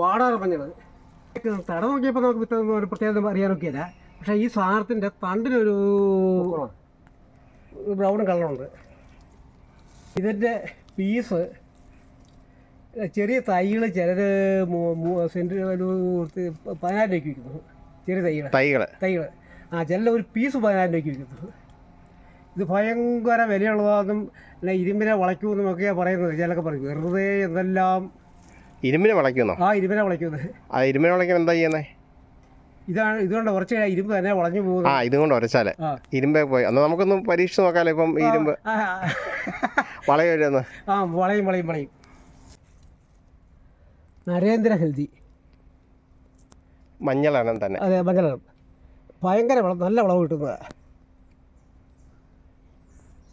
വാടാറ് പഞ്ഞത് തട നോക്കിയപ്പോൾ നമുക്ക് ഒരു പ്രത്യേകത അറിയാനൊക്കെയില്ല പക്ഷേ ഈ സാധനത്തിന്റെ തണ്ടിനൊരു ബ്രൗൺ കളറുണ്ട്. ഇതിന്റെ പീസ് ചെറിയ തൈകൾ ചിലർ സെന്റ് ഒരു പതിനായിരം രൂപയ്ക്ക് വിൽക്കുന്നു. ചെറിയ തൈകൾ തൈകൾ തൈകൾ ആ ചില ഒരു പീസ് പതിനായിരം രൂപയ്ക്ക് വിൽക്കുന്നു. ഇത് ഭയങ്കര വിലയുള്ളതാണെന്നും പിന്നെ ഇരുമ്പിനെ വളയ്ക്കുമെന്നും ഒക്കെയാണ് പറയുന്നത്. ചിലൊക്കെ പറയും വെറുതെ എന്തെല്ലാം ഇരുമ്പിനെ വളയ്ക്കുന്നോ? ആ ഇരുമ്പിനെ വളയ്ക്കുന്നത്. ആ ഇരുമ്പിനെ വളയ്ക്കാൻ എന്താ ചെയ്യുന്നത് ഇതാണ് ഇതുകൊണ്ട് ഉറച്ച കഴിഞ്ഞാൽ ഇരുമ്പ് തന്നെ വളഞ്ഞു ആ പോകുന്നത് ഇതും കൊണ്ട് ഉരച്ചാലേ. ആ. ഇരുമ്പേ പോയി. എന്നാൽ നമുക്കൊന്ന് പരീക്ഷിച്ച് നോക്കാലോ ഇപ്പം ഇരുമ്പ്. ആ, വളയൊരുന്ന് ആ വളയും വളയും വളയും. നരേന്ദ്ര ഹൽദി. മഞ്ഞളാണ് തന്നെ. അതെ മഞ്ഞളാണ് ഭയങ്കര വളം നല്ല വളവ് കിട്ടുന്നത്.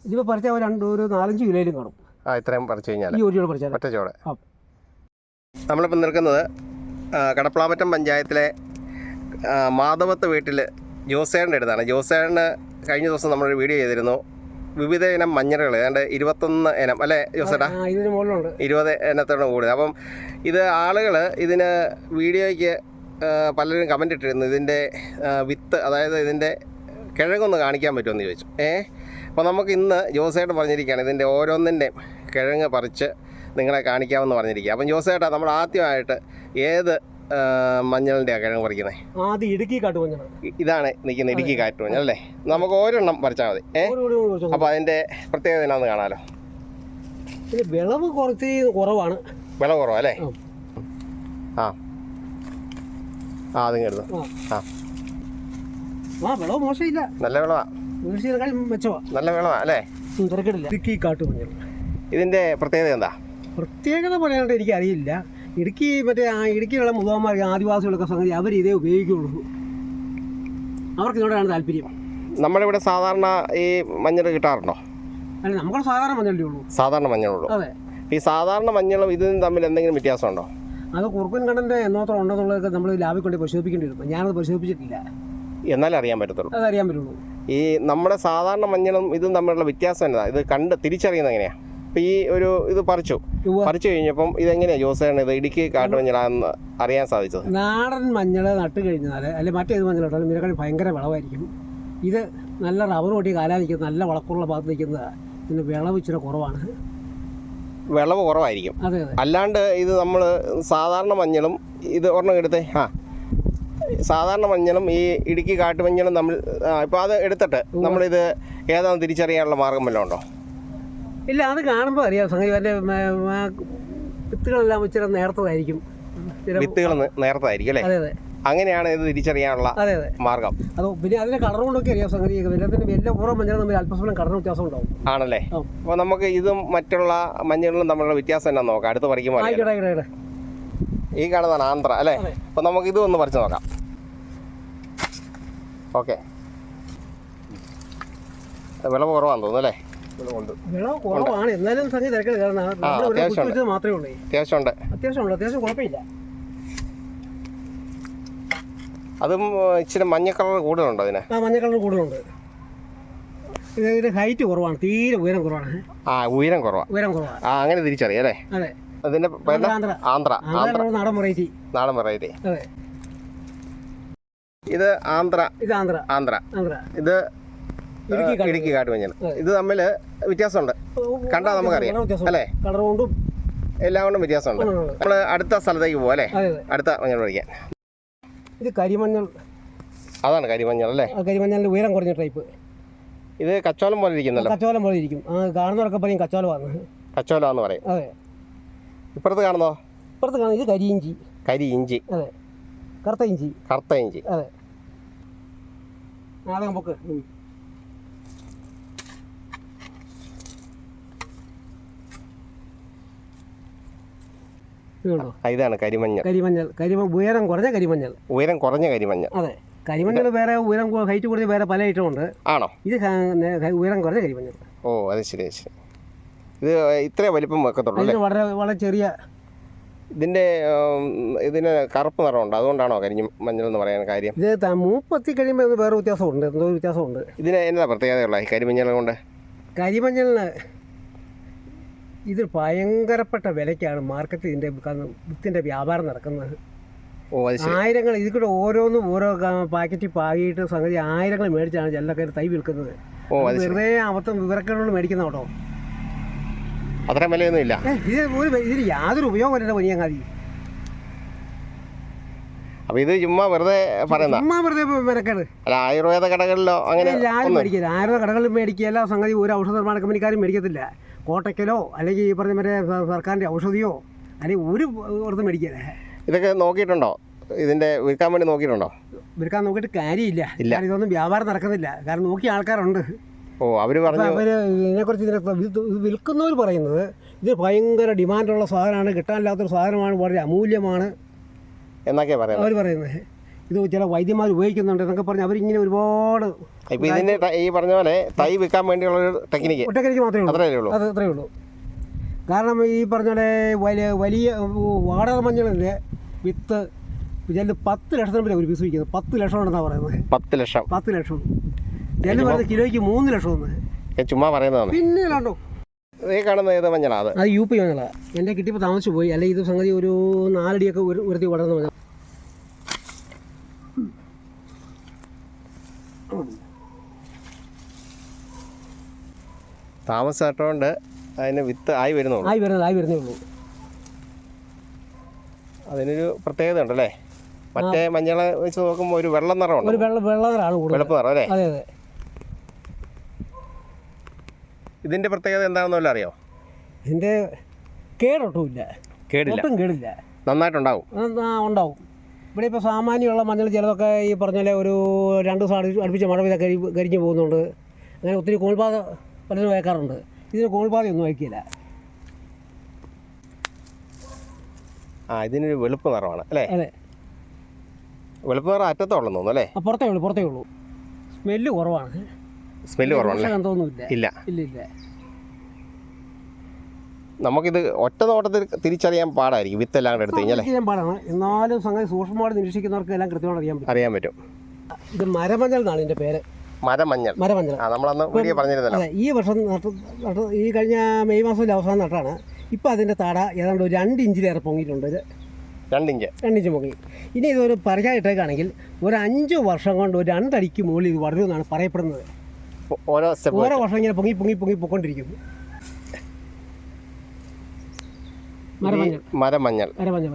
ഇതിപ്പോൾ പറിച്ചാൽ രണ്ട് ഒരു നാലഞ്ച് കിലോയിലും കാണും. ആ ഇത്രയും പറിച്ചു കഴിഞ്ഞാൽ ഈ ഒരു ചോട് പറിച്ചാൽ ഒറ്റ ചോടെ. ആ. നമ്മളിപ്പോൾ നിൽക്കുന്നത് കടപ്ലാമറ്റം പഞ്ചായത്തിലെ മാധവത്ത് വീട്ടിൽ ജോസേറിന്റെ അടുത്താണ്. ജോസേറിന് കഴിഞ്ഞ ദിവസം നമ്മളൊരു വീഡിയോ ചെയ്തിരുന്നു. വിവിധ ഇനം മഞ്ഞളുകൾ ഏതാണ്ട് ഇരുപത്തൊന്ന് ഇനം അല്ലേ ജോസേട്ടാ? ഇരുപത് ഇനത്തോട് കൂടുതൽ അപ്പം ഇത് ആളുകൾ ഇതിന് വീഡിയോയ്ക്ക് പലരും കമന്റ് ഇട്ടിരുന്നു. ഇതിന്റെ വിത്ത് അതായത് ഇതിന്റെ കിഴങ്ങൊന്ന് കാണിക്കാൻ പറ്റുമെന്ന് ചോദിച്ചു. ഏ? അപ്പോൾ നമുക്ക് ഇന്ന് ജോസേട്ടൻ പറഞ്ഞിരിക്കുകയാണ് ഇതിന്റെ ഓരോന്നിന്റെയും കിഴങ്ങ് പറിച്ച് നിങ്ങളെ കാണിക്കാമെന്ന് പറഞ്ഞിരിക്കുക. അപ്പം ജോസേട്ടാ നമ്മൾ ആദ്യമായിട്ട് ഏത് ആ, മഞ്ഞളിന്റെയാണ് കിഴങ്ങ് പറിക്കുന്നത് ആദ്യം ഇടുക്കി കാട്ടു ഇ- ഇതാണ് നിൽക്കുന്നത് ഇടുക്കി കാറ്റ് മഞ്ഞൾ അല്ലേ? നമുക്ക് ഓരോണ്ണം പറിച്ചാൽ മതി. ഏ? അപ്പോൾ അതിന്റെ പ്രത്യേകത എന്നാന്ന് കാണാമല്ലോ ഇത് വിളവ് കുറച്ച് കുറവാണ്. വിളവ് കുറവല്ലേ അല്ലേ? ആ. ആ. അതിങ്ങ് എടുത്തു ആ. ആ. വിളവ് മോശമില്ല. നല്ല വിളവാ. നല്ല വിളവാ അല്ലേ? തിരക്കിടില്ല. ഇടുക്കി കാട്ടുമഞ്ഞൾ. ഇതിന്റെ പ്രത്യേകത എന്താ? പ്രത്യേകത പറയാനായിട്ട് എനിക്ക് അറിയില്ല ഇടുക്കി മറ്റേ ആ ഇടുക്കിയിലുള്ള മുതവന്മാർ ആദിവാസികളൊക്കെ സംഗതി അവർ ഇതേ ഉപയോഗിക്കുള്ളൂ. അവർക്ക് ഇതിനോടാണ് താല്പര്യം. നമ്മുടെ ഇവിടെ സാധാരണ ഈ മഞ്ഞൾ കിട്ടാറുണ്ടോ? അല്ല നമ്മൾ സാധാരണ മഞ്ഞളേ ഉള്ളൂ. സാധാരണ മഞ്ഞളുള്ളൂ അതെ. ഈ സാധാരണ മഞ്ഞളും ഇതും തമ്മിൽ എന്തെങ്കിലും വ്യത്യാസമുണ്ടോ? അത് കുറുക്കൻ കണ്ണന്റെ എന്നോത്രം ഉണ്ടെന്നുള്ളതൊക്കെ നമ്മൾ ലാബിൽ കൊണ്ട് പരിശോധിക്കേണ്ടി വരും. ഞാനത് പരിശോധിച്ചിട്ടില്ല. എന്നാലേ അറിയാൻ പറ്റത്തുള്ളൂ. അതറിയാൻ പറ്റുള്ളൂ. ഈ നമ്മുടെ സാധാരണ മഞ്ഞളും ഇതും തമ്മിലുള്ള വ്യത്യാസം എന്താ? ഇത് കണ്ട് തിരിച്ചറിയുന്നത് എങ്ങനെയാ? ഇപ്പം ഈ ഒരു ഇത് പറിച്ചു. പറിച്ചു കഴിഞ്ഞപ്പം ഇതെങ്ങനെയാണ് ജോസേണ് ഇത് ഇടുക്കി കാട്ടുമഞ്ഞളാന്ന് അറിയാൻ സാധിച്ചത്? നാടൻ മഞ്ഞൾ നട്ട് കഴിഞ്ഞാൽ അല്ലെങ്കിൽ മറ്റേത് മഞ്ഞൾ ഇട്ടാലും ഇതിനെക്കാളും ഭയങ്കര വിളവായിരിക്കും. ഇത് നല്ല റബ്ബർ കൊട്ടി കാലാ നിൽക്കുന്ന നല്ല വളക്കുള്ള ഭാഗത്ത് നിൽക്കുന്നതാണ് ഇതിന് വിളവ് ഇച്ചിരി കുറവാണ്. വിളവ് കുറവായിരിക്കും. അല്ലാണ്ട് ഇത് നമ്മൾ സാധാരണ മഞ്ഞളും ഇത് ഒരെണ്ണം എടുത്തേ ആ. സാധാരണ മഞ്ഞളും ഈ ഇടുക്കി കാട്ടുമഞ്ഞളും നമ്മൾ ഇപ്പോൾ അത് എടുത്തിട്ട് നമ്മളിത് ഏതാണെന്ന് തിരിച്ചറിയാനുള്ള മാർഗം വല്ലതും ഉണ്ടോ? ഇല്ല അത് കാണുമ്പോൾ അറിയാം. സംഗതി എന്റെ വിത്തുകളെല്ലാം ഇച്ചിരി നേർത്തതായിരിക്കും. വിത്തുകൾ നേർത്തതായിരിക്കും അല്ലേ? അതെ അതെ. അങ്ങനെയാണ് ഇത് തിരിച്ചറിയാനുള്ള മാർഗം. അത് പിന്നെ അതിന്റെ കളർ കൊണ്ടൊക്കെ അറിയാം സംഗതി. എല്ലാത്തിനും എല്ലാ ഓരോ മഞ്ഞളും തമ്മിൽ അല്പസ്വലം കളറിന് വ്യത്യാസം ഉണ്ടാവും. ആണല്ലേ? അപ്പൊ അപ്പോൾ നമുക്ക് ഇതും മറ്റുള്ള മഞ്ഞളും തമ്മിലുള്ള വ്യത്യാസം എന്നാ നോക്കാം. അടുത്ത് പറിക്കുമ്പോൾ. ഈ കാണുന്നതാണ് ആന്ധ്ര അല്ലേ? അപ്പൊ അപ്പോൾ നമുക്ക് ഇതും ഒന്ന് പറിച്ചു നോക്കാം. ഓക്കെ. വിളവ് കുറവാണെന്ന് തോന്നുന്നു അല്ലേ? വിളവ് കുറവാണ്. എന്നാലും സംഗതി തിരക്കില്ല കാരണം നമ്മൾ ഇവിടെ അത്യാവശ്യം കുത്തി വെച്ചത് മാത്രമേ ഉള്ളൂ. അത്യാവശ്യം അത്യാവശ്യം കുഴപ്പമില്ല. അതും ഇച്ചിരി മഞ്ഞ കളർ കൂടുതലുണ്ടോ അതിന്? ആ മഞ്ഞ കളർ കൂടുതലുണ്ട്. ഇത് ഇതിന്റെ ഹൈറ്റ് കുറവാണ്. തീരെ ഉയരം കുറവാണ്. ആ ഉയരം കുറവാ. ഉയരം കുറവാണ്. ആ അങ്ങനെ തിരിച്ചറിയാം അല്ലേ? അതെ. അതിന്റെ പേര് ആന്ധ്ര ആന്ധ്ര. ആന്ധ്ര. ആന്ധ്ര നാടൻ വെറൈറ്റി. നാടൻ വെറൈറ്റി. അതെ. ഇത് ആന്ധ്ര. ഇത് ആന്ധ്ര. ആന്ധ്ര. ആന്ധ്ര. ഇത് ഇടുക്കി കാട്ടുമഞ്ഞൾ ഇത് തമ്മിൽ വ്യത്യാസമുണ്ട്. കണ്ടാൽ നമുക്കറിയാം. അല്ലേ? കളർ കൊണ്ടും എല്ലാം കൊണ്ടും വ്യത്യാസമുണ്ട്. നമ്മൾ അടുത്ത സ്ഥലത്തേക്ക് പോകാം അല്ലേ? അടുത്ത മഞ്ഞൾ പഠിക്കാൻ ഇത് കരിമഞ്ഞൾ. അതാണ് കരിമഞ്ഞൾ അല്ലേ? കരിമഞ്ഞളിന്റെ ഉയരം കുറഞ്ഞ ടൈപ്പ്. ഇത് കച്ചോലം പോലെ ഇരിക്കുന്നല്ലോ. കച്ചോലം പോലെ ഇരിക്കും. ആ കാണുന്നവരൊക്കെ പറയും കച്ചോലമാണ് കച്ചോലാന്ന് പറയും. അതെ. ഇപ്പുറത്ത് കാണുന്നോ? ഇപ്പുറത്ത് കാണുന്നത് ഇത് കരിയിഞ്ചി കരി ഇഞ്ചി. അതെ. കറുത്ത ഇഞ്ചി. കറുത്ത ഇഞ്ചി. അതെ. അതെ നമുക്ക് ഇതാണ് കരിമഞ്ഞൾ. കരിമഞ്ഞൾ. കരിമ ഉയരം കുറഞ്ഞ കരിമഞ്ഞൾ. ഉയരം കുറഞ്ഞ കരിമഞ്ഞൾ. അതെ. കരിമഞ്ഞൾ വേറെ ഉയരം ഹൈറ്റ് കൂടിയ വേറെ പല ഐറ്റം ഉണ്ട്. ആണോ? ഇത് ഉയരം കുറഞ്ഞ കരിമഞ്ഞൾ. ഓ അത് ശരി ശരി. ഇത് ഇത്ര വലിപ്പം വെക്കത്തുള്ളൂ ഇത് വളരെ വളരെ ചെറിയ ഇതിന്റെ ഇതിന് കറുപ്പ് നിറമുണ്ട്. അതുകൊണ്ടാണോ കരിഞ്ഞ മഞ്ഞൾ എന്ന് പറയാൻ കാര്യം? ഇത് മൂപ്പത്തി കഴിയുമ്പോൾ വേറെ വ്യത്യാസമുണ്ട്. എന്തോ വ്യത്യാസമുണ്ട്. ഇതിന് എന്താ പ്രത്യേകതയുള്ള കരിമഞ്ഞൾ കൊണ്ട്? കരിമഞ്ഞളിന് ഇത് ഭയങ്കരപ്പെട്ട വിലയ്ക്കാണ് മാർക്കറ്റ് ഇതിന്റെ വിത്തിന്റെ വ്യാപാരം നടക്കുന്നത്. ആയിരങ്ങൾ ഇതിൽ കൂടെ ഓരോന്നും ഓരോ പാക്കറ്റിൽ പാകിയിട്ട് സംഗതി ആയിരങ്ങൾ മേടിച്ചാണ് ചിലരൊക്കെ തൈ വിൽക്കുന്നത്. വെറുതെ അബദ്ധം വിവരക്കേടുകൊണ്ട് മേടിക്കുന്ന കേട്ടോ. അത്ര വിലയൊന്നും ഇല്ല. ഇത് ഒരു ഇതിന് യാതൊരു ഉപയോഗമില്ല പനിയങ്ങാതി അപ്പൊ ഇത് ചുമ്മാ വെറുതെ പറയുന്ന? ചുമ്മാ വെറുതെ വിവരക്കേട് അല്ല ആയുർവേദ കടകളിലോ അങ്ങനെ ആയുർവേദ ആരും മേടിക്കില്ല. ആയുർവേദ കടകളിൽ മേടിക്കുകയല്ല സംഗതി ഒരു ഔഷധ നിർമ്മാണ കമ്പനിക്കാരും മേടിക്കത്തില്ല. കോട്ടയ്ക്കലോ അല്ലെങ്കിൽ ഈ പറഞ്ഞ മറ്റേ സർക്കാരിന്റെ ഔഷധിയോ അല്ലെങ്കിൽ ഒരു പുറത്ത് മേടിക്കില്ല. ഇതൊക്കെ നോക്കിയിട്ടുണ്ടോ? ഇതിന്റെ വിൽക്കാൻ വേണ്ടി നോക്കിയിട്ടുണ്ടോ? വിൽക്കാൻ നോക്കിയിട്ട് കാര്യമില്ല. കാരണം ഇതൊന്നും വ്യാപാരം നടക്കുന്നില്ല. കാരണം നോക്കിയ ആൾക്കാരുണ്ട്. ഓ അവർ പറഞ്ഞു അവർ ഇതിനെക്കുറിച്ച് ഇതിനെ ഇത് ഇത് വിൽക്കുന്നവർ പറയുന്നത് ഇത് ഭയങ്കര ഡിമാൻഡുള്ള സാധനമാണ് കിട്ടാനില്ലാത്തൊരു സാധനമാണ് വളരെ അമൂല്യമാണ് എന്നൊക്കെ പറയുന്നത്. അവർ പറയുന്നത്. ഇത് ചില വൈദ്യന്മാർ ഉപയോഗിക്കുന്നുണ്ട് എന്നൊക്കെ പറഞ്ഞ് അവരിങ്ങനെ ഒരുപാട് ഇപ്പം ഇതിന് ഈ പറഞ്ഞ പോലെ തൈ വിൽക്കാൻ വേണ്ടിയുള്ളൊരു ടെക്നിക്ക്. ഒറ്റക്കരിക്ക് മാത്രമേ ഉള്ളൂ. അത് അത്രയേ ഉള്ളൂ. കാരണം ഈ പറഞ്ഞ പോലെ വലിയ വാടക മഞ്ഞളിന്റെ വിത്ത് ചില പത്ത് ലക്ഷത്തിന് പറ്റി അവർ പീസ് വിൽക്കുന്നത്. പത്ത് ലക്ഷം ഉണ്ടെന്നാണ് പറയുന്നത്. പത്ത് ലക്ഷം. പത്ത് ലക്ഷം. ചില പറയുന്നത് കിലോയ്ക്ക് മൂന്ന് ലക്ഷം ഒന്ന് ചുമ്മാ പറയുന്നതാണ്. പിന്നെ കണ്ടോ? ഈ കാണുന്ന ഏത് മഞ്ഞളാ അത്? യു പി മഞ്ഞളാണ് എന്റെ കിട്ടിയപ്പോൾ താമസിച്ചു പോയി. അല്ലെങ്കിൽ ഇത് സംഗതി ഒരു നാലടിയൊക്കെ ഒരു ഉയർത്തി വളർന്ന മഞ്ഞൾ താമസമായിട്ടുണ്ട് അതിന് വിത്ത് ആയി വരുന്നുള്ളൂ. ആയി വരുന്നത് ആയി വരുന്നേ ഉള്ളൂ. അതിനൊരു പ്രത്യേകത ഉണ്ടല്ലേ മറ്റേ മഞ്ഞളെ വെച്ച് നോക്കുമ്പോൾ ഒരു വെള്ള നിറമുണ്ട് ഒരു വെള്ള കൂടുതൽ. വെളുപ്പ് നിറം അല്ലേ? അതെ അതെ. ഇതിന്റെ പ്രത്യേകത എന്താണെന്ന് വല്ലതും അറിയോ? ഇതിന്റെ കേടൊട്ടുമില്ല. കേടില്ല. ഒട്ടും കേടില്ല. നന്നായിട്ടുണ്ടാവും. അത് ആ ഉണ്ടാവും. ഇവിടെ ഇപ്പോൾ സാമാന്യമുള്ള മഞ്ഞൾ ചിലതൊക്കെ ഈ പറഞ്ഞ പോലെ ഒരു രണ്ട് ദിവസം അടുപ്പിച്ച് മഴ പെയ്താൽ കരി കരിഞ്ഞു പോകുന്നുണ്ട്. അങ്ങനെ ഒത്തിരി കോൾപാത പലരും വയ്ക്കാറുണ്ട്. ഇതിന് കോൾപാതയൊന്നും വയ്ക്കില്ല. ആ ഇതിനൊരു വെളുപ്പ് നിറമാണ് അല്ലേ? അതെ. വെളുപ്പ് നിറം അറ്റത്തോളം തോന്നുന്നു അല്ലേ? ആ പുറത്തേ ഉള്ളൂ പുറത്തേ ഉള്ളൂ. സ്മെല്ല് കുറവാണ്. സ്മെല്ല് കുറവാണ് ഗന്ധമൊന്നുമില്ല ഇല്ല. ഇല്ല. ഇല്ല നമുക്കിത് ഒറ്റ നോട്ടത്തിൽ തിരിച്ചറിയാൻ പാടായിരിക്കും വിത്തെല്ലാം കൂടെ എടുത്ത് കഴിഞ്ഞാൽ ചെയ്യാൻ പാടാണ്. എന്നാലും സംഗതി സൂക്ഷ്മമായിട്ട് നിരീക്ഷിക്കുന്നവർക്ക് എല്ലാം കൃത്യമായിട്ട് അറിയാൻ പറ്റും. അറിയാൻ പറ്റും. ഇത് മരമഞ്ഞൾ എന്നാണ് ഇതിന്റെ പേര്. മരമഞ്ഞൾ. മരമഞ്ഞൾ. നമ്മളന്ന് വീഡിയോ പറഞ്ഞിരുന്നല്ലോ. ഈ വർഷം നട്ടു ഈ കഴിഞ്ഞ മെയ് മാസത്തിന്റെ അവസാനം നട്ടാണ്. ഇപ്പോൾ അതിന്റെ താട ഏതാണ്ട് ഒരു രണ്ട് ഇഞ്ചിലേറെ പൊങ്ങിയിട്ടുണ്ട്. ഇത് രണ്ടിഞ്ച്. രണ്ടിഞ്ച് പൊങ്ങി. ഇനി ഇതൊരു പറിക്കായിട്ടേക്കാണെങ്കിൽ ഒരു അഞ്ച് വർഷം കൊണ്ട് ഒരു രണ്ടടിക്ക് മുകളിൽ ഇത് വളരുമെന്നാണ് പറയപ്പെടുന്നത്. ഓരോ ഓരോ വർഷം ഇങ്ങനെ പൊങ്ങി പൊങ്ങി പൊങ്ങി പൊക്കൊണ്ടിരിക്കും. മരമഞ്ഞൾ. മരമഞ്ഞൾ. മരമഞ്ഞൾ.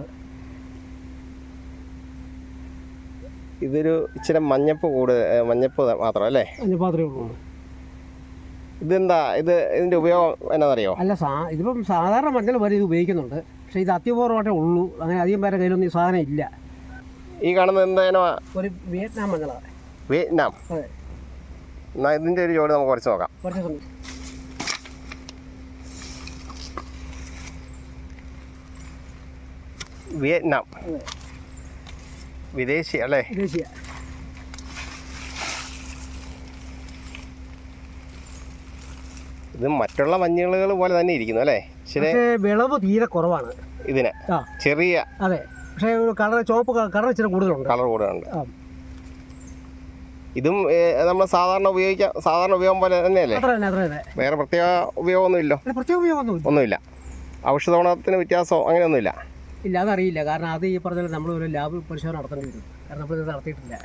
ഇതൊരു ഇച്ചിരി മഞ്ഞപ്പ് കൂട് മഞ്ഞപ്പ് മാത്രം അല്ലേ? മാത്രമേ ഉള്ളൂ. ഇതെന്താ? ഇത് ഇതിന്റെ ഉപയോഗം എന്നാണെന്നറിയോ അല്ല സാ ഇതിപ്പം സാധാരണ മഞ്ഞൾ വരെ ഇത് ഉപയോഗിക്കുന്നുണ്ട്. പക്ഷേ ഇത് അത്യപൂർവമായിട്ടേ ഉള്ളൂ. അങ്ങനെ അധികം പേരെ കയ്യിലൊന്നും ഈ സാധനം ഇല്ല. ഈ കാണുന്നത് എന്തായാലും ഒരു വിയറ്റ്നാം മഞ്ഞളാണ് വിയറ്റ്നാം? അതെ. എന്നാ ഇതിന്റെ ഒരു ജോലി നമുക്ക് കുറച്ച് നോക്കാം. കുറച്ച് സമയം. വിയറ്റ്നാം. അതെ വിദേശി അല്ലേ? വിദേശിയ. ഇത് മറ്റുള്ള മഞ്ഞളുകൾ പോലെ തന്നെ ഇരിക്കുന്നു അല്ലേ? പക്ഷേ വിളവ് തീരെ കുറവാണ്. ഇതിന്. ചെറിയ അതെ. പക്ഷേ കളർ ചുവപ്പ് കളർ ഇച്ചിരി കൂടുതലുണ്ട്. കളർ കൂടുതലുണ്ട്. ഇതും നമ്മൾ സാധാരണ ഉപയോഗിക്കാം സാധാരണ ഉപയോഗം പോലെ തന്നെയല്ലേ? വേറെ പ്രത്യേക ഉപയോഗമൊന്നുമില്ലോ? പ്രത്യേക ഉപയോഗമൊന്നുമില്ല. ഒന്നുമില്ല. ഔഷധഗുണത്തിന് വ്യത്യാസമോ അങ്ങനെയൊന്നുമില്ല? ഇല്ല അതറിയില്ല കാരണം അത് ഈ പറഞ്ഞ നമ്മൾ ഒരു ലാബ് പരിശോധന നടത്തേണ്ടി വരും. കാരണം നമ്മളിത് നടത്തിയിട്ടില്ല.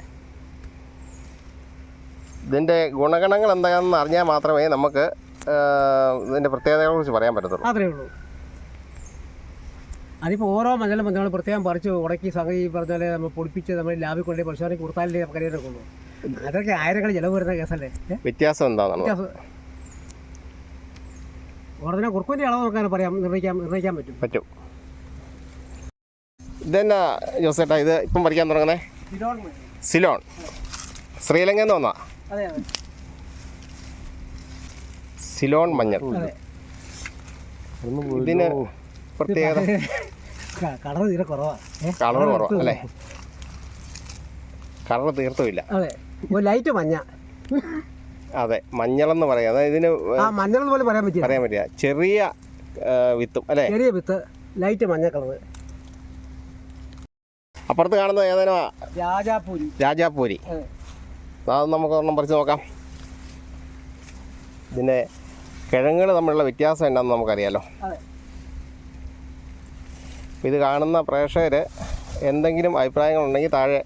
ഇതിന്റെ ഗുണഗണങ്ങൾ എന്താണെന്ന് അറിഞ്ഞാൽ മാത്രമേ നമുക്ക് ഇതിന്റെ പ്രത്യേകതകളെ കുറിച്ച് പറയാൻ പറ്റത്തുള്ളൂ. അത്രേ ഉള്ളൂ. അതിപ്പോൾ ഓരോ മഞ്ഞളും മഞ്ഞൾ പ്രത്യേകം പറിച്ച് ഉടക്കി സംഗതി പറഞ്ഞാൽ പറഞ്ഞ പോലെ നമ്മൾ പൊടിപ്പിച്ച് നമ്മൾ ലാബിൽ കൊണ്ടുപോയി പരിശോധനയ്ക്ക് കൊടുത്താലേ നമുക്ക് അറിയാനൊക്കെ അതൊക്കെ ആയിരങ്ങൾ ചിലവ് വരുന്ന കേസല്ലേ? വ്യത്യാസം എന്താണെന്ന് വ്യത്യാസം. ഉടനെ കുറുക്കുവിന്റെ അളവ് നോക്കാൻ പറയാം നിർണയിക്കാൻ നിർണയിക്കാൻ പറ്റും. പറ്റും. ഇതെന്നാ ജോസേട്ടാ ഇത് ഇപ്പം പഠിക്കാൻ തുടങ്ങുന്നേ? സിലോൺ ശ്രീലങ്ക എന്ന് വന്നാ അതെ അതെ. സിലോൺ മഞ്ഞൾ. ഇതിന് പ്രത്യേകത? കളർ തീരെ കുറവാണ് കളർ കുറവാ അല്ലേ? കളർ തീർത്തുമില്ല. ലൈറ്റ് മഞ്ഞ. അതെ മഞ്ഞളെന്ന് പറയാം. അതായത് ഇതിന് ആ മഞ്ഞൾ പോലെ പറയാൻ പറ്റില്ല. പറയാൻ പറ്റില്ല. ചെറിയ വിത്തും അല്ലേ? ചെറിയ വിത്ത് ലൈറ്റ് മഞ്ഞ കളർ അപ്പുറത്ത് കാണുന്നത് ഏതാനും രാജാപൂരി. രാജാപൂരി. അതെ നമുക്ക് ഒരെണ്ണം പറിച്ച് നോക്കാം. ഇതിന്റെ കിഴങ്ങുകൾ തമ്മിലുള്ള വ്യത്യാസം എന്താണെന്ന് നമുക്കറിയാലോ. ഇത് കാണുന്ന പ്രേക്ഷകർ എന്തെങ്കിലും അഭിപ്രായങ്ങളുണ്ടെങ്കിൽ താഴെ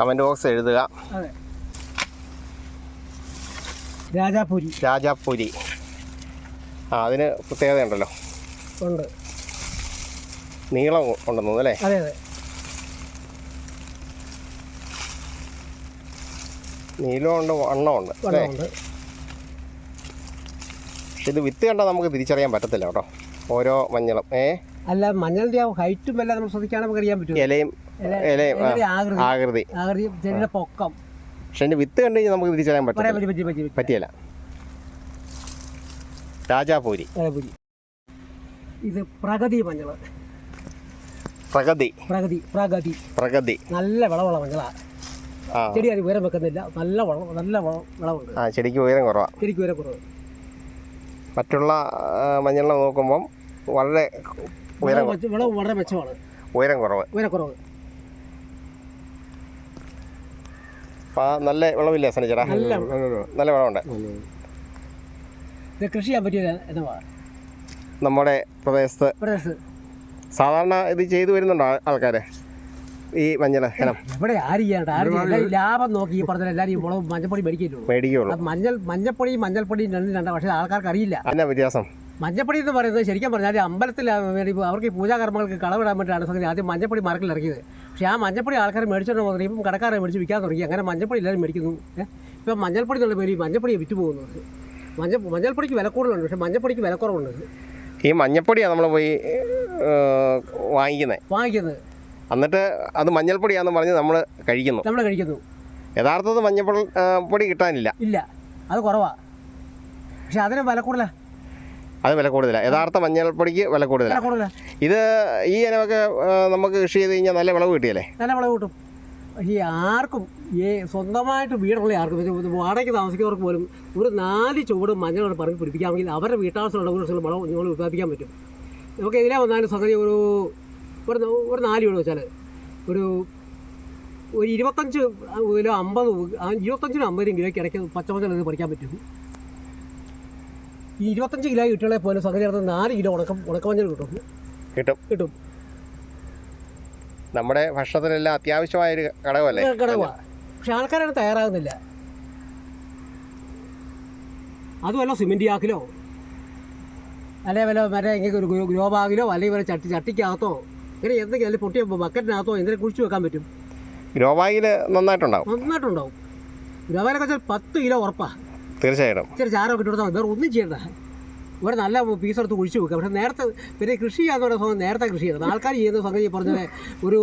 കമന്റ് ബോക്സ് എഴുതുക. രാജാപൂരി. രാജാപൂരി. ആ അതിന് പ്രത്യേകത ഉണ്ടല്ലോ ഉണ്ട്. നീളം ഉണ്ടെന്നു അല്ലേ? അതെ അതെ. നീളമുണ്ട് വണ്ണമുണ്ട് പക്ഷെ ഇത് വിത്ത് കണ്ടാൽ നമുക്ക് തിരിച്ചറിയാൻ പറ്റത്തില്ല കേട്ടോ. ഓരോ മഞ്ഞളും. ഏ? അല്ല മഞ്ഞളുടെ ആ ഹൈറ്റും എല്ലാം നമ്മൾ ശ്രദ്ധിക്കാൻ നമുക്ക് അറിയാൻ പറ്റും ഇലയും ഇല- ഇലയും ആകൃതി. ആകൃതി. ചെടിയുടെ പൊക്കം. പക്ഷെ അതിന്റെ വിത്ത് കണ്ടു കഴിഞ്ഞാൽ നമുക്ക് തിരിച്ചറിയാൻ പറ്റും പറ്റിയല്ല. രാജാപൂരി. ഇത് പ്രഗതി മഞ്ഞൾ പ്രഗതി. പ്രഗതി പ്രഗതി. പ്രഗതി. നല്ല വിളവുള്ള മഞ്ഞളാണ് ചെടി അത് ഉയരം വെക്കുന്നില്ല. നല്ല വളം നല്ല വളമുണ്ട് ആ ചെടിക്ക് ഉയരം കുറവാണ് ചെടിക്ക് ഉയരം കുറവ്. മറ്റുള്ള മഞ്ഞളിനെ നോക്കുമ്പം വളരെ ഉയരം വിളവ് വളരെ മെച്ചമാണ്. ഉയരം കുറവ്. ഉയരം കുറവ്. നല്ല വിളവില്ലേ സനിച്ചേട്ടാ? നല്ല നല്ല വിളവുണ്ട്. ഇത് കൃഷി ചെയ്യാൻ പറ്റിയ നമ്മുടെ പ്രദേശത്ത് പ്രദേശത്ത്. സാധാരണ ഇത് ചെയ്തു വരുന്നുണ്ടോ ആൾക്കാർ ഈ മഞ്ഞൾ ഇനം ഇവിടെ ആര് ചെയ്യാണ്ട് ആര് ചെയ്യാൻ എല്ലാവരും ലാഭം നോക്കി ഈ പറഞ്ഞ എല്ലാവരും മുളക് മഞ്ഞപ്പൊടി മേടിക്കുള്ളൂ. മേടിക്കുള്ളൂ മഞ്ഞൾ മഞ്ഞപ്പൊടി മഞ്ഞൾപ്പൊടി രണ്ടും രണ്ടാണ് പക്ഷേ ആൾക്കാർക്ക് അറിയില്ല. എന്നാ വ്യത്യാസം? മഞ്ഞപ്പൊടി എന്ന് പറയുന്നത് ശരിക്കും പറഞ്ഞാൽ അമ്പലത്തിൽ വേണ്ടി അവർക്ക് ഈ പൂജാകർമ്മങ്ങൾക്ക് കളവിടാൻ വേണ്ടിയാണ് സംഗതി ആദ്യം മഞ്ഞപ്പൊടി മാർക്കിൽ ഇറക്കിയത്. പക്ഷേ ആ മഞ്ഞപ്പൊടി ആൾക്കാർ മേടിച്ചോണ്ട് പോകുന്നത് ഇപ്പം കടക്കാരെ മേടിച്ച് വിൽക്കാൻ തുടങ്ങി. അങ്ങനെ മഞ്ഞപ്പൊടി എല്ലാവരും മേടിക്കുന്നു. ഇപ്പം മഞ്ഞൾപ്പൊടി എന്നുള്ള പേര് മഞ്ഞപ്പൊടിയെ മഞ്ഞപ്പൊടി വിറ്റ് പോകുന്നത്. മഞ്ഞ മഞ്ഞൾപ്പൊടിക്ക് വില കൂടുതലുണ്ട് പക്ഷേ മഞ്ഞപ്പൊടിക്ക് വില കുറവുണ്ട്. ഈ മഞ്ഞപ്പൊടിയാണ് നമ്മൾ പോയി വാങ്ങിക്കുന്നത് വാങ്ങിക്കുന്നത്. എന്നിട്ട് അത് മഞ്ഞൾപ്പൊടിയാന്ന് പറഞ്ഞ് നമ്മൾ കഴിക്കുന്നു. നമ്മൾ കഴിക്കുന്നു. യഥാർത്ഥത്തിൽ മഞ്ഞൾപ്പൊടി പൊടി കിട്ടാനില്ല. ഇല്ല. അത് കുറവാ. പക്ഷെ അതിന് വില കൂടുതല. അത് വില കൂടുതലാണ് യഥാർത്ഥ മഞ്ഞൾപ്പൊടിക്ക് വില കൂടുതല. കൂടുതലാണ് ഇത് ഈ ഇനമൊക്കെ നമുക്ക് കൃഷി ചെയ്ത് കഴിഞ്ഞാൽ നല്ല വിളവ് കിട്ടിയല്ലേ? നല്ല വിളവ് കിട്ടും. പക്ഷേ ആർക്കും ഈ സ്വന്തമായിട്ട് വീടുള്ള ആർക്കും വാടകയ്ക്ക് താമസിക്കുന്നവർക്ക് പോലും ഒരു നാല് ചുവട് മഞ്ഞൾ പറഞ്ഞ് പിടിപ്പിക്കാമെങ്കിൽ അവരുടെ വീട്ടാവശ്യമുള്ള ഒരു വളം നമ്മൾ ഉത്പാദിപ്പിക്കാൻ പറ്റും. നമുക്ക് എതിരെ വന്നാലും സംഗതി ഒരു ഒരു ഒരു നാല് കിലോ വെച്ചാൽ ഒരു ഒരു ഇരുപത്തഞ്ച് കിലോ അമ്പത് ഇരുപത്തഞ്ചിനും അമ്പതിനും കിലോയ്ക്ക് ഇടയ്ക്ക് പച്ചമഞ്ഞൾ ഇത് പറിക്കാൻ പറ്റും. ഈ ഇരുപത്തഞ്ച് കിലോ കിട്ടുകളെ പോലെ സംഗതി നടത്തുന്ന നാല് കിലോ ഉണക്കം ഉണക്കമഞ്ഞൾ കിട്ടും. കിട്ടും. കിട്ടും. നമ്മുടെ ഭക്ഷണത്തിനെല്ലാം അത്യാവശ്യമായൊരു ഘടകമല്ലേ? ഘടകമാണ് പക്ഷെ ആൾക്കാരാണ് തയ്യാറാകുന്നില്ല. അതുമല്ല സിമെന്റ് ആക്കിലോ അല്ലെങ്കിൽ വല്ല മറ്റേ ഇങ്ങനെ ഒരു ഗ്രോ ബാഗിലോ അല്ലെങ്കിൽ വല്ല ചട്ടി ചട്ടിക്കകത്തോ? ഇങ്ങനെ എന്തെങ്കിലും അതിൽ പൊട്ടിയ ബക്കറ്റിനകത്തോ എന്തെങ്കിലും കുഴിച്ച് വെക്കാൻ പറ്റും? ഗ്രോ ബാഗിൽ നന്നായിട്ടുണ്ടാവും. നന്നായിട്ടുണ്ടാവും. ഗ്രോ ബാഗിലൊക്കെ വെച്ചാൽ പത്ത് കിലോ ഉറപ്പാ. തീർച്ചയായിട്ടും. ഇച്ചിരി ചാരമൊക്കെ ഇട്ട് കൊടുത്താൽ. വേറെ ഒന്നും ചെയ്യണ്ട. ഇവിടെ നല്ല പീസ് എടുത്ത് കുഴിച്ച് വെക്കുക. പക്ഷേ നേരത്തെ പിന്നെ കൃഷി ചെയ്യാന്ന് പറയുന്ന സമയം നേരത്തെ കൃഷി ചെയ്യണം. ആൾക്കാർ ചെയ്യുന്ന സംഗതി പറഞ്ഞ ഒരു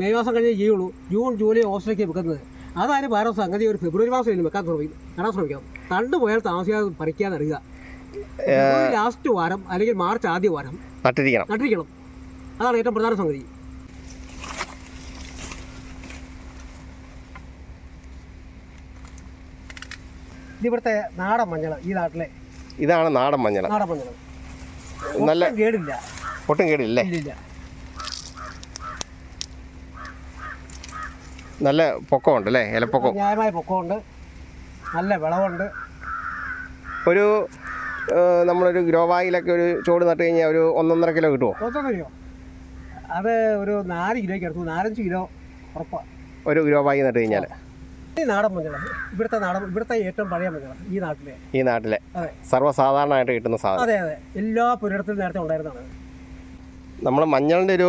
മെയ് മാസം കഴിഞ്ഞേ ചെയ്യുള്ളൂ. ജൂൺ ജൂലൈ ഓഗസ്റ്റിലേക്ക് വെക്കുന്നത്. അതായത് വേറെ സംഗതി ഒരു ഫെബ്രുവരി മാസം കഴിഞ്ഞ് വെക്കാൻ ശ്രമിക്കും നടാൻ ശ്രമിക്കാം. തണ്ട് പോയാൽ താമസിക്കാതെ പറിക്കാൻ അറിയുക. ലാസ്റ്റ് വാരം അല്ലെങ്കിൽ മാർച്ച് ആദ്യ വാരം നട്ടിരിക്കണം. നട്ടിരിക്കണം. അതാണ് ഏറ്റവും പ്രധാന സംഗതി. ഇതിവിടുത്തെ നാടൻ മഞ്ഞൾ ഈ നാട്ടിലെ ഇതാണ് നാടൻ മഞ്ഞൾ നാടൻ മഞ്ഞൾ നല്ല കേടില്ല. ഒട്ടും കേടില്ലേ നല്ല പൊക്കമുണ്ട് അല്ലേ? ഇലപ്പൊക്കം. ന്യായമായ പൊക്കമുണ്ട്. നല്ല വിളവുണ്ട്. ഒരു നമ്മളൊരു ഗ്രോവായിലൊക്കെ ഒരു ചോട് നട്ട് കഴിഞ്ഞാൽ ഒരു ഒന്നൊന്നര കിലോ കിട്ടുമോ ഒത്തറിയോ അത് ഒരു നാല് കിലോയ്ക്ക് അടുത്ത് നാലഞ്ച് കിലോ ഉറപ്പാണ് ഒരു കിലോ വായി നട്ട് കഴിഞ്ഞാൽ ഈ നാടൻ മഞ്ഞൾ ഇവിടുത്തെ നാടൻ ഇവിടുത്തെ ഏറ്റവും പഴയ മഞ്ഞൾ ഈ നാട്ടിലെ. ഈ നാട്ടിലെ. അതെ. സർവസാധാരണമായിട്ട് കിട്ടുന്ന സാധനം. അതെ അതെ. എല്ലാ പുരയിടത്തിലും നേരത്തെ ഉണ്ടായിരുന്നതാണ് നമ്മൾ മഞ്ഞളിന്റെ ഒരു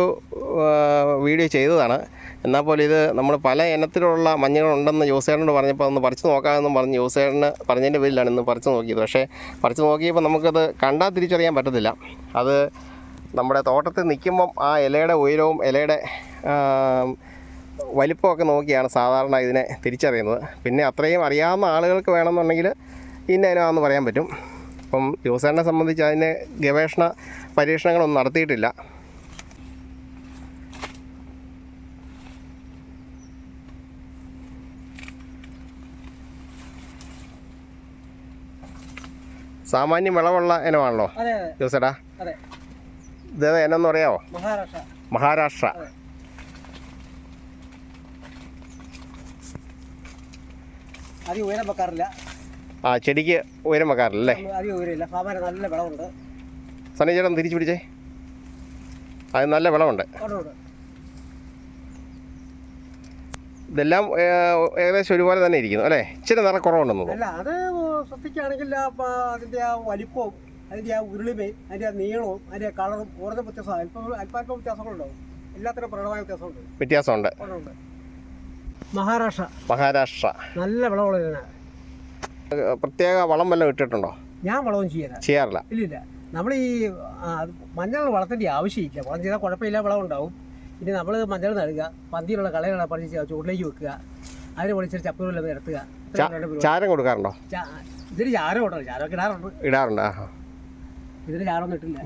വീഡിയോ ചെയ്തതാണ്. എന്നാൽ പോലും ഇത് നമ്മൾ പല ഇനത്തിലുള്ള മഞ്ഞളുണ്ടെന്ന് ജോസേട്ടനോട് പറഞ്ഞപ്പോൾ ഒന്ന് പറിച്ച് നോക്കാമെന്നും പറഞ്ഞ് ജോസേട്ടന് പറഞ്ഞതിന്റെ പേരിലാണ് ഇന്ന് പറിച്ച് നോക്കിയത്. പക്ഷേ പറിച്ച് നോക്കിയപ്പോൾ നമുക്കത് കണ്ടാൽ തിരിച്ചറിയാൻ പറ്റത്തില്ല. അത് നമ്മുടെ തോട്ടത്തിൽ നിൽക്കുമ്പം ആ ഇലയുടെ ഉയരവും ഇലയുടെ വലിപ്പമൊക്കെ നോക്കിയാണ് സാധാരണ ഇതിനെ തിരിച്ചറിയുന്നത്. പിന്നെ അത്രയും അറിയാവുന്ന ആളുകൾക്ക് വേണമെന്നുണ്ടെങ്കിൽ ഇന്ന ഇനമാണെന്ന് പറയാൻ പറ്റും. അപ്പം യൂസറിനെ സംബന്ധിച്ച് അതിന് ഗവേഷണ പരീക്ഷണങ്ങളൊന്നും നടത്തിയിട്ടില്ല. സാമാന്യം വിളവുള്ള ഇനമാണല്ലോ അതെ. അതെ എന്നൊന്നും പറയാമോ മഹാരാഷ്ട്ര. മഹാരാഷ്ട്ര. അധികം ഉയരം വെക്കാറില്ല. ആ ചെടിക്ക് ഉയരം വെക്കാറില്ല അല്ലേ? അധികം ഉയരമില്ല. സാമാന്യം നല്ല വിളവുണ്ട്. സണ്ണി ചേട്ടൻ തിരിച്ചു പിടിച്ചേ. അത് നല്ല വിളവുണ്ട്. ഇതെല്ലാം ഏകദേശം ഒരുപോലെ തന്നെ ഇരിക്കുന്നു അല്ലേ? ഇച്ചിരി നിറ കുറവുണ്ടെന്ന് അല്ല അത് ശ്രദ്ധിക്കുകയാണെങ്കിൽ അതിന്റെ അതിന്റെ ആ വലിപ്പവും അതിന്റെ ആ ഉരുളിമയും അതിന്റെ ആ നീളവും അതിന്റെ കളറും ഓരോ വ്യത്യാസം അല്പം അല്പാൽപ്പം വ്യത്യാസങ്ങളുണ്ടാവും. എല്ലാത്തിനും പ്രകടമായ വ്യത്യാസമുണ്ട്. വ്യത്യാസമുണ്ട്. ഉണ്ട് മഹാരാഷ്ട്ര. മഹാരാഷ്ട്ര. നല്ല വിളവുകളാണ് പ്രത്യേക വളം വല്ലതും ഇട്ടിട്ടുണ്ടോ? ഞാൻ വളവും ചെയ്യാറില്ല. ചെയ്യാറില്ല. ഇല്ലില്ല. നമ്മൾ ഈ മഞ്ഞൾ വളത്തിന്റെ ആവശ്യമില്ല. വളം ചെയ്താൽ കുഴപ്പമില്ല വളം ഉണ്ടാവും. ഇനി നമ്മൾ മഞ്ഞൾ നടുക പന്തിയിലുള്ള കളകളെ പറിച്ച് ചൂടിലേക്ക് വെക്കുക. അതിന് പൊളിച്ചിട്ട് ചപ്പുകളിൽ നിരത്തുക ചാരം കൊടുക്കാറുണ്ടോ? ഇതിന് ചാരം ഉണ്ടോ ചാരം ഇടാറുണ്ട്. ഇടാറുണ്ട് ഇതിന് ചാറൊന്നും ഇട്ടില്ല.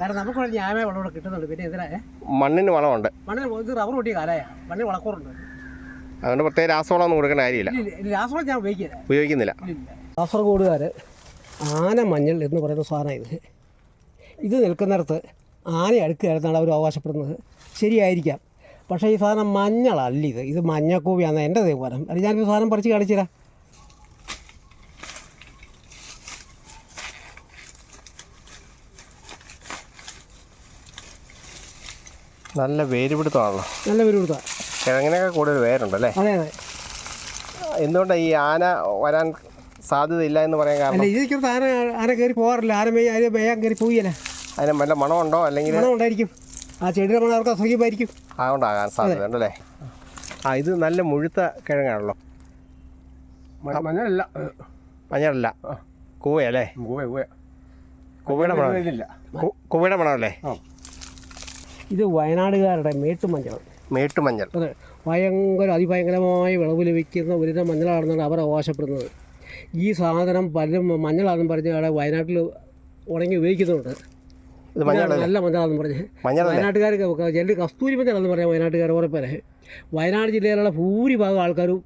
കാരണം നമുക്ക് ഇവിടെ ന്യായമായ വളം ഇവിടെ കിട്ടുന്നുണ്ട് പിന്നെ എന്തിനാ മണ്ണിന് വളമുണ്ട്. മണ്ണിന് ഇത് റബ്ബർ കൂട്ടിയ കാലായ. മണ്ണിന് വളക്കൂറുണ്ട്. അതുകൊണ്ട് പ്രത്യേക രാസവളമൊന്നും കൊടുക്കേണ്ട കാര്യമില്ല. ഇല്ല ഇല്ല. രാസവളം ഞാൻ ഉപയോഗിക്കില്ല. ഉപയോഗിക്കുന്നില്ല. കാസർഗോഡുകാർ ആന മഞ്ഞൾ എന്ന് പറയുന്ന സാധനം ഇത്. ഇത് നിൽക്കുന്നിടത്ത് ആന അടുക്കുകയായിരുന്നാണ് അവർ അവകാശപ്പെടുന്നത്. ശരിയായിരിക്കാം. പക്ഷേ ഈ സാധനം മഞ്ഞളല്ല ഇത്. ഇത് മഞ്ഞക്കൂവിയാണ് എന്റെ തീരുമാനം അത് ഞാനിപ്പോൾ സാധനം പറിച്ച് കാണിച്ചുതരാം. നല്ല വേര് പിടുത്തമാണല്ലോ നല്ല വേരുപിടുത്തമാണ്. കിഴങ്ങിനൊക്കെ കൂടുതൽ വേരുണ്ടല്ലേ? അതെ അതെ. എന്തുകൊണ്ടാണ് ഈ ആന വരാൻ സാധ്യതയില്ല എന്ന് പറയാൻ അല്ല കാരണം ഇതിലേക്ക് ആന ആന കയറി പോകാറില്ല. ആന മെയ് ആന മേയാൻ കയറി പോയില്ല അതിന് നല്ല മണമുണ്ടോ? അല്ലെങ്കിൽ മണം ഉണ്ടായിരിക്കും. ആ ചെടിയുടെ മണം അവർക്ക് അസുഖമായിരിക്കും അതുകൊണ്ടാകാൻ സാധ്യതയുണ്ടല്ലേ? ആ ഇത് നല്ല മുഴുത്ത കിഴങ്ങാണല്ലോ. മഞ്ഞളല്ല. മഞ്ഞളല്ല. കൂവയല്ലേ? കൂവ കൂവ കൂവയുടെ മണം കൂവയുടെ മണമല്ലേ? ഇത് വയനാടുകാരുടെ മേട്ടുമഞ്ഞൾ. മേട്ടുമഞ്ഞൾ. അതെ. ഭയങ്കര അതിഭയങ്കരമായ വിളവ് ലഭിക്കുന്ന ഒരു മഞ്ഞളാണെന്നാണ് അവർ അവകാശപ്പെടുന്നത്. ഈ സാധനം പലരും മഞ്ഞളാണെന്ന് പറഞ്ഞ് അവിടെ വയനാട്ടിൽ ഉണങ്ങി ഉപയോഗിക്കുന്നുണ്ട്. നല്ല മഞ്ഞളാണെന്ന് പറഞ്ഞ്. വയനാട്ടുകാർക്ക് ചെല്ലു കസ്തൂരി മഞ്ഞളാണെന്ന് പറയാം വയനാട്ടുകാർ ഓരോ പേരെ. വയനാട് ജില്ലയിലുള്ള ഭൂരിഭാഗം ആൾക്കാരും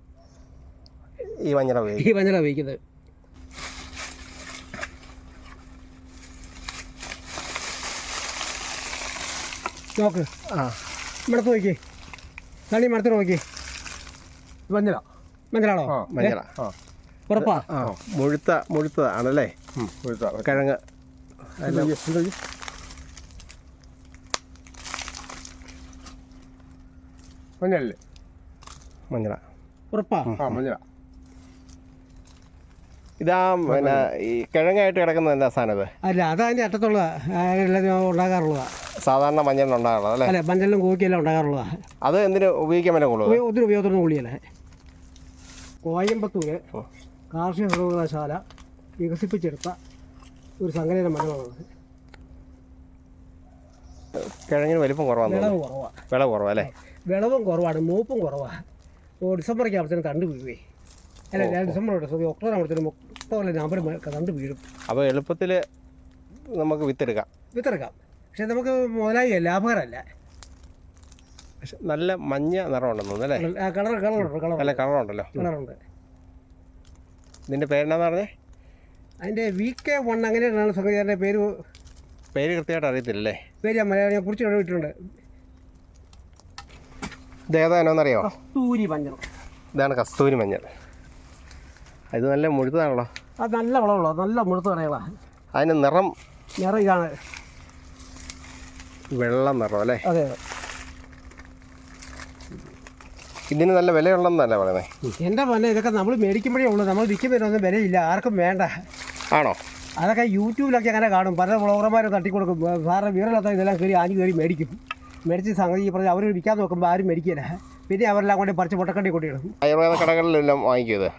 ഈ മഞ്ഞള ഈ മഞ്ഞളാണ് ഉപയോഗിക്കുന്നത്. നോക്ക്. ആ. മടത്ത് നോക്കി. തണി മടത്ത് നോക്കി. മഞ്ഞള. മഞ്ഞളാണോ? മഞ്ഞള. ആ. ഉറപ്പാ? ആ മുഴുത്ത മുഴുത്തതാണല്ലേ? മുഴുത്ത. കിഴങ്ങ്? മഞ്ഞളല്ലേ മഞ്ഞള. ഉറപ്പാ? ആ മഞ്ഞള. ഇതാ പിന്നെ ഈ കിഴങ്ങായിട്ട് കിടക്കുന്ന എന്താ സാധനം അല്ല അല്ല അതിന്റെ അറ്റത്തുള്ള എല്ലാവരും ഉണ്ടാകാറുള്ളതാ മഞ്ഞളിന് ഉണ്ടാകാറുള്ളത് അല്ലേ? അല്ല മഞ്ഞളിലും കൂക്കിയെല്ലാം ഉണ്ടാകാറുള്ളതാ. അത് എന്തിനു ഉപയോഗിക്കാൻ പറ്റും കൂടുതൽ ഒത്തിരി ഉപയോഗത്തിന് കൂടിയല്ലേ? കോയമ്പത്തൂര് കാർഷിക സർവകലാശാല വികസിപ്പിച്ചെടുത്ത ഒരു സംഘടന മരമാണത് കിഴങ്ങിന് വലിപ്പം കുറവാന്ന് വിളവ് തോന്നുന്നു കുറവാണ് വിളവ് കുറവല്ലേ വിളവും കുറവാണ് മൂപ്പും കുറവാണ് ഓ ഡിസംബറൊക്കെ ആകുമ്പോഴത്തേനും കണ്ടു വീഴുവേ. അല്ല ഞാൻ ഡിസംബർ ഡിസംബർ സോറി ഒക്ടോബർ ആകുമ്പോഴത്തേനും ഒക്ടോബർ നവംബർ കണ്ടു വീഴും. അപ്പോൾ എളുപ്പത്തിൽ നമുക്ക് വിത്തെടുക്കാം. വിത്തിറക്കാം പക്ഷെ നമുക്ക് മുതലായി ലാഭകരമല്ല. പക്ഷെ നല്ല മഞ്ഞ നിറമുണ്ടെന്ന് തോന്നുന്നു അല്ലേ? ആ കളർ കളറുണ്ട് കളർ നല്ല കളറുണ്ടല്ലോ. കളറുണ്ട്. ഇതിന്റെ പേരെന്നാന്ന് പറഞ്ഞേ? അതിന്റെ വി കെ വൺ അങ്ങനെയാണ് സംഗതി പേര്. പേര് കൃത്യമായിട്ട് അറിയത്തില്ലല്ലേ? പേര് ഞാൻ മലയാളം കുറിച്ച് ഇട്ടിട്ടുണ്ട്. ഇത് കസ്തൂരി മഞ്ഞൾ. ഇതാണ് കസ്തൂരി മഞ്ഞൾ. ഇത് നല്ല മുഴുത്തതാണല്ലോ. അത് നല്ല വളമുള്ള നല്ല മുഴുത്ത കടകളാണ്. അതിന് നിറം നിറം ഇതാണ്. വെള്ള നിറം അല്ലേ? അതെ. ഇതിന് നല്ല വിലയുണ്ടെന്നല്ലേ പറയുന്നത് എന്റെ പൊന്നെ ഇതൊക്കെ നമ്മൾ മേടിക്കുമ്പോഴേ ഉള്ളൂ. നമ്മൾ വിൽക്കുമ്പോഴൊന്നും വിലയില്ല ആർക്കും വേണ്ട. ആണോ? അതൊക്കെ യൂട്യൂബിലൊക്കെ അങ്ങനെ കാണും. പല ബ്ലോഗർമാരെ തട്ടിക്കൊടുക്കും സാറിന് വീറിലത്ത ഇതെല്ലാം കയറി ആഞ്ഞു കയറി മേടിക്കും. മേടിച്ച് സംഗതി പറഞ്ഞ് അവർ വിൽക്കാൻ നോക്കുമ്പോൾ ആരും മേടിക്കില്ല. പിന്നെ അവരെല്ലാം കൊണ്ട് പറിച്ച് പൊട്ടക്കണ്ടി കൊണ്ടിടും ആയുർവേദ കടകളിലെല്ലാം വാങ്ങിക്കും ഇത്?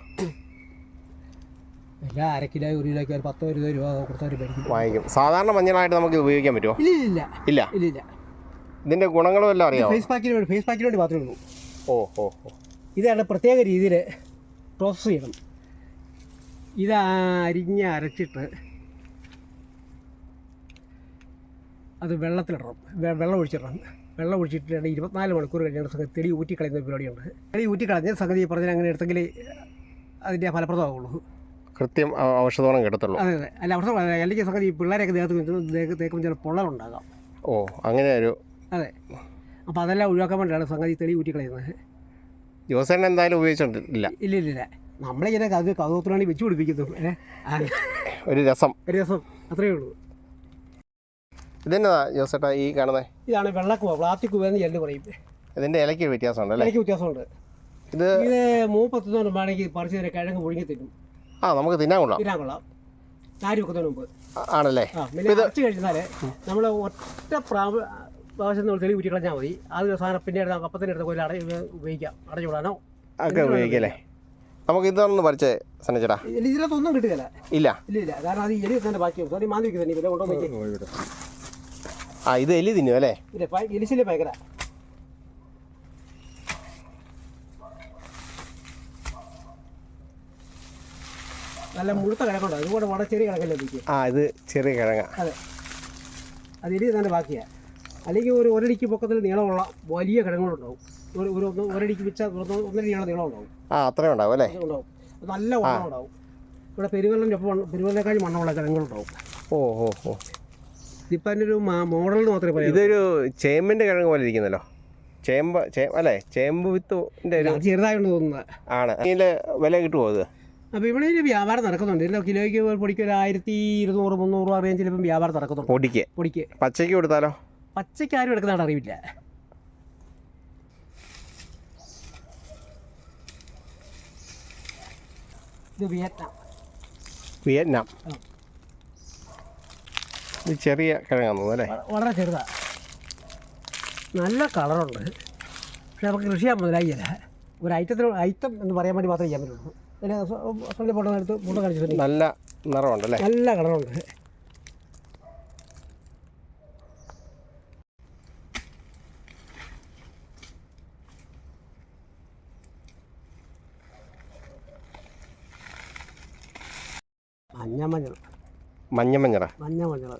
എല്ലാം അര കിലോ ഒരു കിലോയ്ക്ക് ഒരു പത്തോ ഇരുപതോ രൂപ കൊടുത്തവർ മേടിക്കും വാങ്ങിക്കും. സാധാരണ മഞ്ഞളായിട്ട് നമുക്ക് ഇത് ഉപയോഗിക്കാൻ പറ്റുമോ? ഇല്ല ഇല്ല. ഇല്ല? ഇല്ല ഇല്ല. ഇതിന്റെ ഗുണങ്ങളും എല്ലാം അറിയാമോ ഫേസ് പാക്കിന് വേണ്ടി ഫേസ് പാക്കിന് വേണ്ടി മാത്രമേ ഉള്ളൂ. ഓ ഓ ഓ. ഇതാണ് പ്രത്യേക രീതിയിൽ പ്രോസസ്സ് ചെയ്യണം. ഇത് അരിഞ്ഞ് അരച്ചിട്ട് അത് വെള്ളത്തിലിടണം. വെള്ളം ഒഴിച്ചിടണം. വെള്ളം ഒഴിച്ചിട്ട് ഇരുപത്തിനാല് മണിക്കൂർ കഴിഞ്ഞാണ് സംഗതി തെളി ഊറ്റിക്കളയുന്ന പരിപാടിയുണ്ട് തെളി ഊറ്റിക്കളഞ്ഞ് സംഗതി പറഞ്ഞാൽ അങ്ങനെ എടുത്തെങ്കിൽ അതിന്റെ ഫലപ്രദമാവുള്ളൂ. കൃത്യം ഔ- ഔഷധഗുണം കിട്ടത്തുള്ളൂ അതെ അതെ. അല്ല ഔഷധം അല്ലെങ്കിൽ സംഗതി ഈ ദേഹത്ത് തേക്കുമ്പോൾ ചില പൊള്ളലുണ്ടാകാം. ഓ അങ്ങനെ ഒരു അതെ. അപ്പോൾ അതെല്ലാം ഒഴിവാക്കാൻ വേണ്ടിയാണ് സംഗതി തെളി ഊറ്റിക്കളയുന്നത് ജോസേട്ടൻ എന്തായാലും ഉപയോഗിച്ചിട്ടില്ല ഇല്ല ഇല്ല ഇല്ല. നമ്മളിങ്ങനെ അത് കൗതുകത്തിനാണ് വെച്ച് പിടിപ്പിക്കുന്നു. ഒരു രസം. ഒരു രസം. അത്രയേ ഉള്ളൂ. ഇതെന്നതാ ജോസേട്ടാ ഈ കാണുന്നത് ഇതാണ് വെള്ളക്കുവ. പ്ലാസ്റ്റിക് കുവെന്ന് ചെല്ലു പറയും. ഇതിന്റെ ഇലയ്ക്ക് വ്യത്യാസമുണ്ട് എനിക്ക് വ്യത്യാസമുണ്ട്. ഇത് ഇത് മൂപ്പത്തൊന്നും വേണമെങ്കിൽ പറിച്ചു തരാം. കിഴങ്ങ് പുഴുങ്ങി തിന്നും. ആ നമുക്ക് തിന്നാൻ കൊള്ളാം. തിന്നാൻ കൊള്ളാം. നാല് വെക്കുന്നതിന് മുമ്പ് ആണല്ലേ? അരച്ച് കഴിഞ്ഞാൽ നമ്മൾ ഒറ്റ പ്രാവ പ്രാവശ്യം നമ്മൾ തെളിവ് ഊറ്റി കളഞ്ഞാൽ മതി. അത് സാധനം പിന്നെ എടുത്ത് തന്നെ എടുത്ത കൊല്ലം അട ഉപയോഗിക്കാം. അടച്ചു വിടാനോ ഒക്കെ ഉപയോഗിക്കല്ലേ? നമുക്ക് ഇതൊന്ന് പറിച്ച് സന്നിച്ചടാ ഇതിലൊന്നും ഇതിനകത്തൊന്നും കിട്ടുകയില്ല. ഇല്ല? ഇല്ല ഇല്ല. കാരണം അത് ഈ എലി തന്നെ ബാക്കി സോറി മാന്തി വെക്കുന്നു പിന്നെ ഇവിടെ. ആ ഇത് എലി തിന്നു അല്ലേ? ഇല്ല എലിശിലെ ഭയങ്കര. നല്ല മുഴുത്ത കിഴക്കുണ്ട് അതുകൂടെ വളരെ ചെറിയ കിഴക്കല്ലേ ഉപയോഗിക്കും ആ ഇത് ചെറിയ കിഴങ്ങ. അതെ. അത് ഇടി തന്നെ ബാക്കിയാണ് അല്ലെങ്കിൽ ഒരു ഒരടിക്ക് പൊക്കത്തിൽ നീളമുള്ള വലിയ കിഴങ്ങുകളുണ്ടാവും. ഒരു ഒരു ഒന്ന് ഒരടിക്ക് ഒന്ന് ഒന്നര നീളം നീളം ഉണ്ടാവും ആ അത്രയും ഉണ്ടാവും അല്ലേ? ഉണ്ടാവും. നല്ല വണ്ണം ഉണ്ടാവും ഇവിടെ പെരുവെള്ളം ഒപ്പം പെരുവെള്ളക്കാൾ മണ്ണമുള്ള കിഴങ്ങുകളുണ്ടാവും. ഓ ഓ ഓ ഇതിപ്പോൾ അതിന്റെ ഒരു മോഡൽ മാത്രമേ പറയാം ഇതൊരു ചേമ്പിന്റെ കിഴങ്ങ് പോലെ ഇരിക്കുന്നല്ലോ. ചേമ്പ് ചേ അല്ലേ? ചേമ്പ് വിത്തിന്റെ ഒരു അത് ചെറുതായിട്ട് തോന്നുന്നത്. ആണ്. വില കിട്ടുമോ ഇത്? അപ്പോൾ ഇവിടെ ഒരു വ്യാപാരം നടക്കുന്നുണ്ട്. ഇല്ല കിലോയ്ക്ക് പൊടിക്ക് ഒരു ആയിരത്തി ഇരുന്നൂറ് മുന്നൂറ് രൂപ റേഞ്ചിൽ ഇപ്പം വ്യാപാരം നടക്കുന്നുണ്ട്. പൊടിക്ക്? പൊടിക്ക്. പച്ചയ്ക്ക് കൊടുത്താലോ? പച്ചയ്ക്ക് ആരും എടുക്കുന്നതാണ് അറിയില്ല. ഇത് വിയറ്റ്നാം. ഇത് ചെറിയ കിഴങ്ങാന്ന് അല്ലേ? വളരെ ചെറുതാണ് നല്ല കളറുണ്ട്. പക്ഷെ നമുക്ക് കൃഷി ചെയ്യാൻ മുതലായില്ല. ഒരു ഐറ്റത്തിന് ഐറ്റം എന്ന് പറയാൻ വേണ്ടി മാത്രമേ ചെയ്യാൻ പറ്റുള്ളൂ. പിന്നെ സ്വന്തം ഫോട്ടോ എടുത്ത് ഫോട്ടോ കാണിച്ചിട്ടുണ്ട് നല്ല നിറമുണ്ടല്ലേ? നല്ല കളറുണ്ട്. മഞ്ഞ മഞ്ഞൾ. മഞ്ഞ മഞ്ഞ മഞ്ഞ മഞ്ഞൾ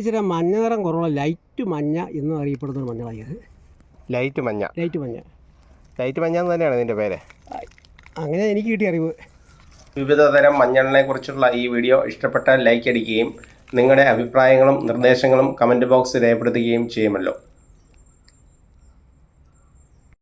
ഇച്ചിരി മഞ്ഞ നിറം കുറവുള്ള ലൈറ്റ് മഞ്ഞ എന്ന് അറിയപ്പെടുന്ന ഒരു മഞ്ഞളാണ് ഇത് ലൈറ്റ് മഞ്ഞ. ലൈറ്റ് മഞ്ഞ. ലൈറ്റ് മഞ്ഞ എന്ന് തന്നെയാണ് ഇതിന്റെ പേര്? അങ്ങനെ എനിക്ക് കിട്ടിയ അറിവ്. വിവിധ തരം മഞ്ഞളിനെ കുറിച്ചുള്ള ഈ വീഡിയോ ഇഷ്ടപ്പെട്ടാൽ ലൈക്ക് അടിക്കുകയും നിങ്ങളുടെ അഭിപ്രായങ്ങളും നിർദ്ദേശങ്ങളും കമന്റ് ബോക്സ് രേഖപ്പെടുത്തുകയും ചെയ്യുമല്ലോ.